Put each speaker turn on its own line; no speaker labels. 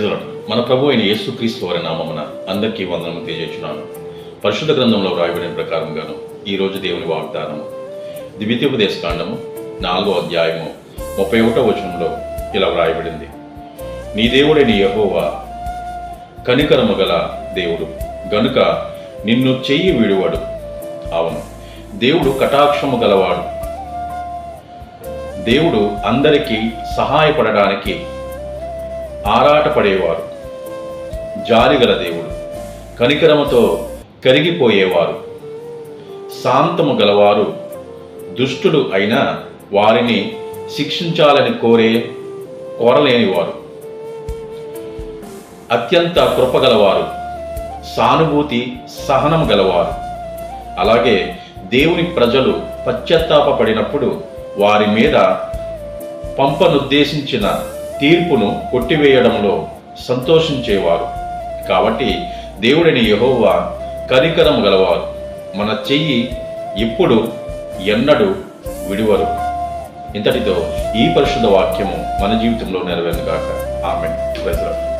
మన ప్రభు అయిన యేసుక్రీస్తు వారి నామమున అందరికీ వందనము తెలియజేస్తున్నాను. పరిశుద్ధ గ్రంథంలో వ్రాయబడిన ప్రకారంగాను ఈ రోజు దేవుని వాగ్దానం ద్వితీయోపదేశ కాండము నాలుగో అధ్యాయము ముప్పై ఒకటో వచనంలో ఇలా వ్రాయబడింది. నీ దేవుడైన యహోవా కనికరము గల దేవుడు గనుక నిన్ను చెయ్యి వీడువాడు. అవును దేవుడు కటాక్షము గలవాడు. దేవుడు అందరికీ సహాయపడడానికి ఆరాటపడేవారు. జాలిగల దేవుడు కనికరముతో కరిగిపోయేవారు. శాంతము గలవారు దుష్టుడు అయినా వారిని శిక్షించాలని కోరే కోరలేనివారు. అత్యంత కృపగలవారు సానుభూతి సహనం గలవారు. అలాగే దేవుని ప్రజలు పశ్చాత్తాపడినప్పుడు వారి మీద పంపనుద్దేశించిన తీర్పును కొట్టివేయడంలో సంతోషించేవారు. కాబట్టి దేవుడిని యహోవా కరికరం గలవారు. మన చెయ్యి ఇప్పుడు ఎన్నడూ విడివరు ఇంతటితో ఈ పరిశుద్ధ వాక్యము మన జీవితంలో నెరవేరుగాక ఆమె ప్రజలకు